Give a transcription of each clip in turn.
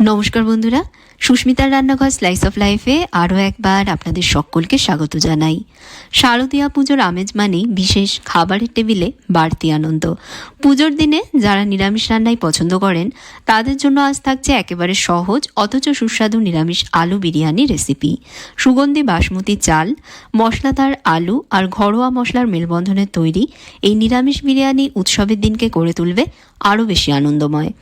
নমস্কার বন্ধুরা। সুস্মিতার রান্নাঘর স্লাইস অফ লাইফে আরও একবার আপনাদের সকলকে স্বাগত জানাই। শারদীয়া পুজোর আমেজ মানেই বিশেষ খাবারের টেবিলে বাড়তি আনন্দ। পুজোর দিনে যারা নিরামিষ রান্নাই পছন্দ করেন, তাদের জন্য আজ থাকছে একেবারে সহজ অথচ সুস্বাদু নিরামিষ আলু বিরিয়ানি রেসিপি সুগন্ধি বাসমতি চাল মশলাদার আলু আর ঘরোয়া মশলার মেলবন্ধনে তৈরি এই নিরামিষ বিরিয়ানি উৎসবের দিনকে করে তুলবে আরও বেশি আনন্দময়।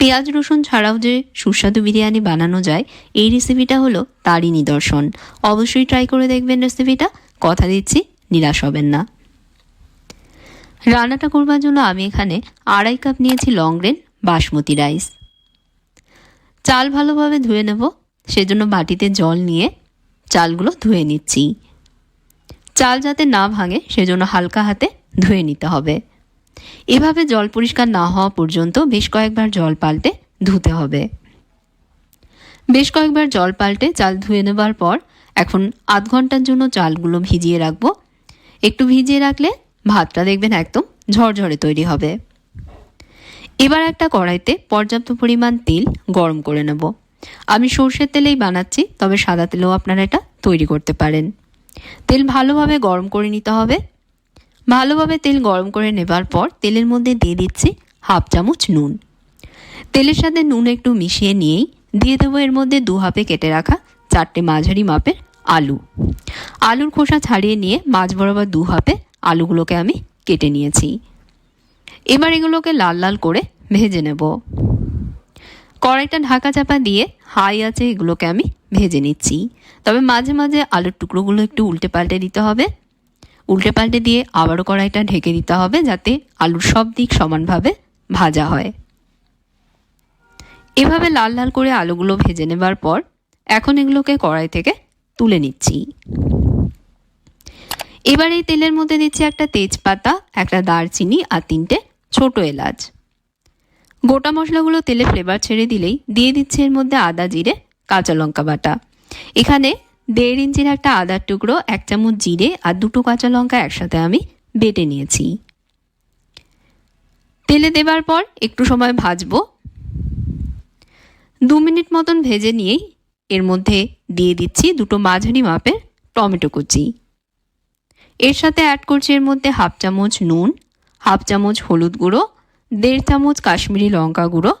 পেঁয়াজ, রসুন ছাড়াও যে সুস্বাদু বিরিয়ানি বানানো যায়, এই রেসিপিটা হলো তারই নিদর্শন। অবশ্যই ট্রাই করে দেখবেন রেসিপিটা কথা দিচ্ছি, নিরাশ হবেন না। রান্নাটা করবার জন্য আমি এখানে আড়াই কাপ নিয়েছি লং গ্রেন বাসমতি রাইস চাল ভালোভাবে ধুয়ে নেব, সেজন্য বাটিতে জল নিয়ে চালগুলো ধুয়ে নিচ্ছি। চাল যাতে না ভাঙে, সেজন্য হালকা হাতে ধুয়ে নিতে হবে। এভাবে জল পরিষ্কার না হওয়া পর্যন্ত বেশ কয়েকবার জল পাল্টে ধুতে হবে। বেশ কয়েকবার জল পাল্টে চাল ধুয়ে নেবার পর এখন আধ ঘণ্টার জন্য চালগুলো ভিজিয়ে রাখব। একটু ভিজিয়ে রাখলে ভাতটা দেখবেন একদম ঝরঝরে তৈরি হবে। এবার একটা কড়াইতে পর্যাপ্ত পরিমাণ তেল গরম করে নেব। আমি সর্ষের তেলেই বানাচ্ছি, তবে সাদা তেলেও আপনারা এটা তৈরি করতে পারেন। তেল ভালোভাবে গরম করে নিতে হবে। ভালোভাবে তেল গরম করে নেবার পর তেলের মধ্যে দিয়ে দিচ্ছি হাফ চামচ নুন। তেলের সাথে নুন একটু মিশিয়ে নিয়েই দিয়ে দেবো এর মধ্যে দু হাফে কেটে রাখা চারটে মাঝারি মাপের আলু। আলুর খোসা ছাড়িয়ে নিয়ে মাছ বরাবর দু হাফে আলুগুলোকে আমি কেটে নিয়েছি। এবার এগুলোকে লাল লাল করে ভেজে নেব। কড়াইটা ঢাকা চাপা দিয়ে হাই আছে এগুলোকে আমি ভেজে নিচ্ছি। তবে মাঝে মাঝে আলুর টুকরোগুলো একটু উল্টে পাল্টে দিতে হবে। উল্টে পাল্টে দিয়ে আবারও কড়াইটা ঢেকে দিতে হবে যাতে আলুর সব দিক সমানভাবে ভাজা হয়। এভাবে লাল লাল করে আলুগুলো ভেজে নেবার পর এখন এগুলোকে কড়াই থেকে তুলে নিচ্ছি। এবার এই তেলের মধ্যে দিচ্ছি একটা তেজপাতা, একটা দারচিনি আর তিনটে ছোট এলাচ। গোটা মশলাগুলো তেলে ফ্লেভার ছেড়ে দিলেই দিয়ে দিচ্ছি এর মধ্যে আদা, জিরে, কাঁচা লঙ্কা বাটা। এখানে দেড় ইঞ্চির একটা আদার টুকরো, এক চামচ জিরে আর দুটো কাঁচা লঙ্কা একসাথে আমি বেটে নিয়েছি। তেলে দেবার পর একটু সময় ভাজবো। দু মিনিট মতন ভেজে নিয়েই এর মধ্যে দিয়ে দিচ্ছি দুটো মাঝারি মাপের টমেটো কুচি। এর সাথে অ্যাড করছি এর মধ্যে হাফ চামচ নুন, হাফ চামচ হলুদ গুঁড়ো, দেড় চামচ কাশ্মীরি লঙ্কা গুঁড়ো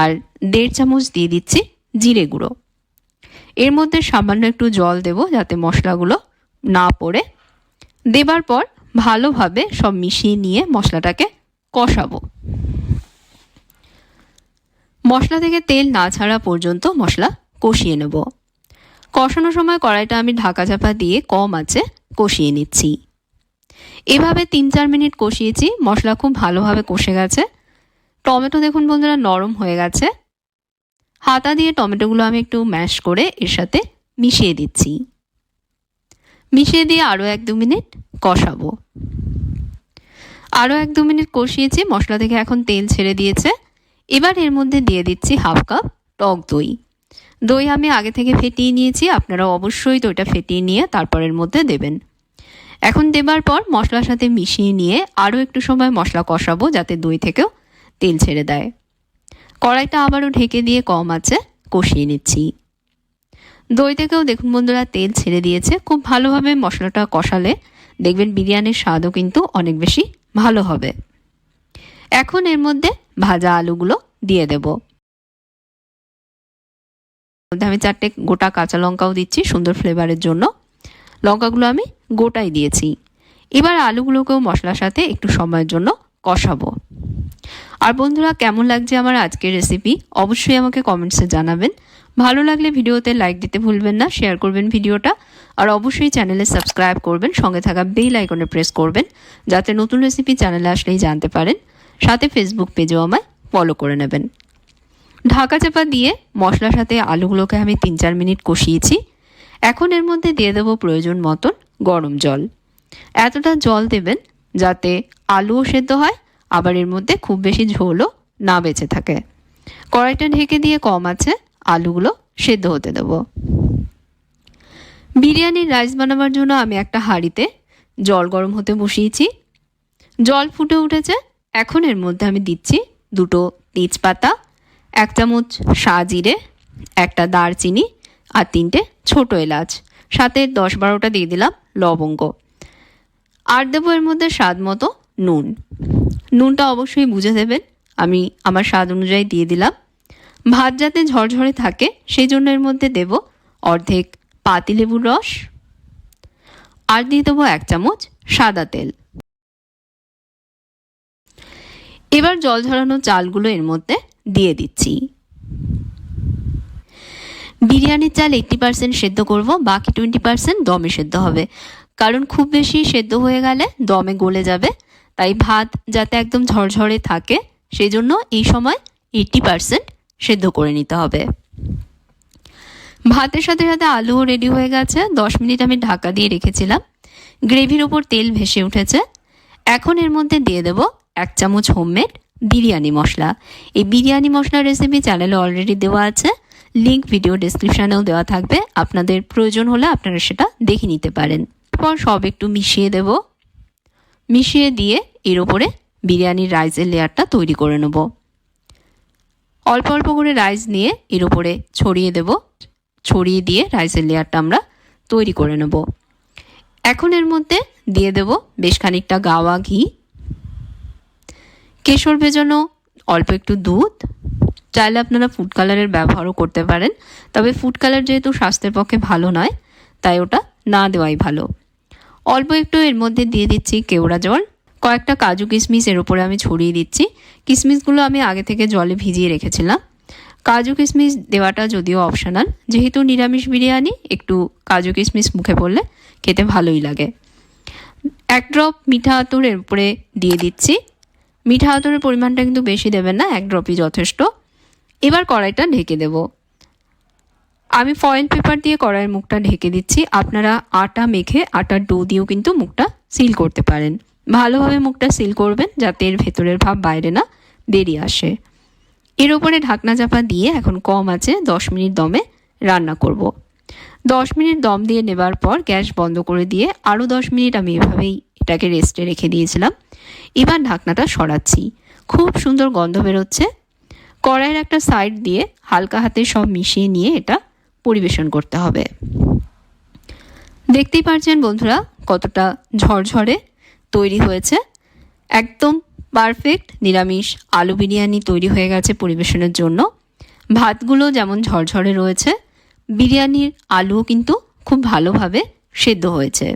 আর দেড় চামচ দিয়ে দিচ্ছি জিরে গুঁড়ো। এর মধ্যে সামান্য একটু জল দেব যাতে মশলাগুলো না পড়ে। দেবার পর ভালোভাবে সব মিশিয়ে নিয়ে মশলাটাকে কষাবো। মশলা থেকে তেল না ছাড়া পর্যন্ত মশলা কষিয়ে নেব। কষানোর সময় কড়াইটা আমি ঢাকা চাপা দিয়ে কম আছে কষিয়ে নিচ্ছি। এভাবে তিন চার মিনিট কষিয়েছি, মশলা খুব ভালোভাবে কষে গেছে। টমেটো দেখুন বন্ধুরা নরম হয়ে গেছে। হাতা দিয়ে টমেটোগুলো আমি একটু ম্যাশ করে এর সাথে মিশিয়ে দিচ্ছি। মিশিয়ে দিয়ে আরও এক দু মিনিট কষাবো। আরও এক দু মিনিট কষিয়েছি, মশলা থেকে এখন তেল ছেড়ে দিয়েছে। এবার এর মধ্যে দিয়ে দিচ্ছি হাফ কাপ টক দই। দই আমি আগে থেকে ফেটিয়ে নিয়েছি আপনারা অবশ্যই দইটা ফেটিয়ে নিয়ে তারপরের মধ্যে দেবেন। এখন দেবার পর মশলার সাথে মিশিয়ে নিয়ে আরও একটু সময় মশলা কষাবো যাতে দই থেকেও তেল ছেড়ে দেয়। কড়াইটা আবারও ঢেকে দিয়ে কম আছে কষিয়ে নিচ্ছি। দই থেকেও দেখুন বন্ধুরা, তেল ছেড়ে দিয়েছে। খুব ভালোভাবে মশলাটা কষালে দেখবেন বিরিয়ানির স্বাদও কিন্তু অনেক বেশি ভালো হবে। এখন এর মধ্যে ভাজা আলুগুলো দিয়ে দেব। আমি চারটে গোটা কাঁচা লঙ্কাও দিচ্ছি সুন্দর ফ্লেভারের জন্য। লঙ্কাগুলো আমি গোটাই দিয়েছি। এবার আলুগুলোকেও মশলার সাথে একটু সময়ের জন্য কষাবো। আর বন্ধুরা, কেমন লাগছে আমার আজকের রেসিপি অবশ্যই আমাকে কমেন্টসে জানাবেন। ভালো লাগলে ভিডিওতে লাইক দিতে ভুলবেন না শেয়ার করবেন ভিডিওটা। আর অবশ্যই চ্যানেলে সাবস্ক্রাইব করবেন, সঙ্গে থাকা বেল আইকনে প্রেস করবেন, যাতে নতুন রেসিপি চ্যানেলে আসলেই জানতে পারেন। সাথে ফেসবুক পেজেও আমায় ফলো করে নেবেন। ঢাকা চাপা দিয়ে মশলার সাথে আলুগুলোকে আমি তিন চার মিনিট কষিয়েছি। এখন এর মধ্যে দিয়ে দেবো প্রয়োজন মতন গরম জল। এতটা জল দেবেন যাতে আলুও সেদ্ধ হয়, আবার এর মধ্যে খুব বেশি ঝোলও না বেঁচে থাকে। কড়াইটা ঢেকে দিয়ে কম আছে, আলুগুলো সেদ্ধ হতে দেব। বিরিয়ানির রাইস বানাবার জন্য আমি একটা হাঁড়িতে জল গরম হতে বসিয়েছি। জল ফুটে উঠেছে, এখন এর মধ্যে আমি দিচ্ছি দুটো তেজপাতা, এক চামচ সাজিরে, একটা দারচিনি আর তিনটে ছোট এলাচ। সাথে দশ বারোটা দিয়ে দিলাম লবঙ্গ। আর দেবো এর মধ্যে স্বাদ মতো নুন। নুনটা অবশ্যই বুঝে দেবেন। আমি আমার স্বাদ অনুযায়ী দিয়ে দিলাম। ভাত যাতে ঝরঝরে থাকে, সেই জন্য এর মধ্যে দেব অর্ধেক পাতিলেবুর রস আর দিয়ে দেবো এক চামচ সাদা তেল। এবার জল ঝরানো চালগুলো এর মধ্যে দিয়ে দিচ্ছি। বিরিয়ানির চাল এইট্টি পার্সেন্ট সেদ্ধ করব, বাকি টোয়েন্টি পার্সেন্ট দমে সেদ্ধ হবে। কারণ খুব বেশি সেদ্ধ হয়ে গেলে দমে গলে যাবে। তাই ভাত যাতে একদম ঝরঝরে থাকে সেই জন্য এই সময় এইটি পার্সেন্ট সেদ্ধ করে নিতে হবে। ভাতের সাথে সাথে আলুও রেডি হয়ে গেছে। দশ মিনিট আমি ঢাকা দিয়ে রেখেছিলাম। গ্রেভির ওপর তেল ভেসে উঠেছে। এখন এর মধ্যে দিয়ে দেব এক চামচ হোমমেড বিরিয়ানি মশলা। এই বিরিয়ানি মশলার রেসিপি চ্যানেলে অলরেডি দেওয়া আছে। লিঙ্ক ভিডিও ডিসক্রিপশানেও দেওয়া থাকবে। আপনাদের প্রয়োজন হলে আপনারা সেটা দেখে নিতে পারেন। এরপর সব একটু মিশিয়ে দেব। মিশিয়ে দিয়ে এর ওপরে বিরিয়ানির রাইসের লেয়ারটা তৈরি করে নেব। অল্প অল্প করে রাইস নিয়ে এর উপরে ছড়িয়ে দেব। ছড়িয়ে দিয়ে রাইসের লেয়ারটা আমরা তৈরি করে নেব। এখন এর মধ্যে দিয়ে দেব বেশ খানিকটা গাওয়া ঘি। কেশর ভেজানো অল্প একটু দুধ। চাইলে আপনারা ফুড কালারের ব্যবহারও করতে পারেন। তবে ফুড কালার যেহেতু স্বাস্থ্যের পক্ষে ভালো নয়, তাই ওটা না দেওয়াই ভালো। অল্প একটু এর মধ্যে দিয়ে দিচ্ছি কেওড়া জল। কয়েকটা কাজু কিশমিশ এর উপরে আমি ছড়িয়ে দিচ্ছি। কিশমিশগুলো আমি আগে থেকে জলে ভিজিয়ে রেখেছিলাম। কাজু কিশমিশ দেওয়াটা যদিও অপশনাল যেহেতু নিরামিষ বিরিয়ানি, একটু কাজু কিশমিশ মুখে পড়লে খেতে ভালোই লাগে। এক ড্রপ মিঠা আতর এর উপরে দিয়ে দিচ্ছি। মিঠা আতরের পরিমাণটা কিন্তু বেশি দেবেন না, এক ড্রপই যথেষ্ট। এবার কড়াইটা ঢেকে দেব। আমি ফয়েল পেপার দিয়ে কড়াইয়ের মুখটা ঢেকে দিচ্ছি। আপনারা আটা মেখে আটার ডো দিয়েও কিন্তু মুখটা সিল করতে পারেন। ভালোভাবে মুখটা সিল করবেন যাতে এর ভেতরের ভাব বাইরে না বেরিয়ে আসে। এর উপরে ঢাকনা চাপা দিয়ে এখন কম আছে দশ মিনিট দমে রান্না করব। দশ মিনিট দম দিয়ে নেবার পর গ্যাস বন্ধ করে দিয়ে আরও দশ মিনিট আমি এভাবেই এটাকে রেস্টে রেখে দিয়েছিলাম। এবার ঢাকনাটা সরাচ্ছি। খুব সুন্দর গন্ধ বেরোচ্ছে। কড়াইয়ের একটা সাইড দিয়ে হালকা হাতে সব মিশিয়ে নিয়ে এটা পরিবেশন করতে হবে। দেখতেই পারছেন বন্ধুরা কতটা ঝরঝরে তৈরি হয়েছে। একদম পারফেক্ট নিরামিষ আলু বিরিয়ানি তৈরি হয়ে গেছে পরিবেশনের জন্য। ভাতগুলো যেমন ঝরঝরে রয়েছে, বিরিয়ানির আলুও কিন্তু খুব ভালোভাবে সেদ্ধ হয়েছে।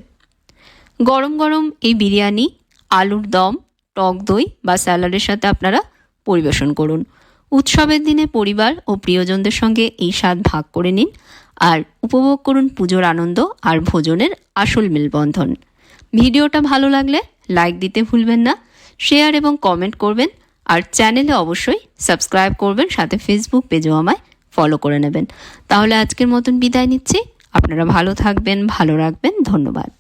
গরম গরম এই বিরিয়ানি, আলুর দম, টক দই বা স্যালাডের সাথে আপনারা পরিবেশন করুন। উৎসবের দিনে পরিবার ও প্রিয়জনদের সঙ্গে এই স্বাদ ভাগ করে নিন আর উপভোগ করুন পুজোর আনন্দ আর ভোজনের আসল মেলবন্ধন। ভিডিওটা ভালো লাগলে লাইক দিতে ভুলবেন না, শেয়ার এবং কমেন্ট করবেন আর চ্যানেলে অবশ্যই সাবস্ক্রাইব করবেন, সাথে ফেসবুক পেজেও আমায় ফলো করে নেবেন। তাহলে আজকের মতন বিদায় নিচ্ছি। আপনারা ভালো থাকবেন, ভালো রাখবেন, ধন্যবাদ।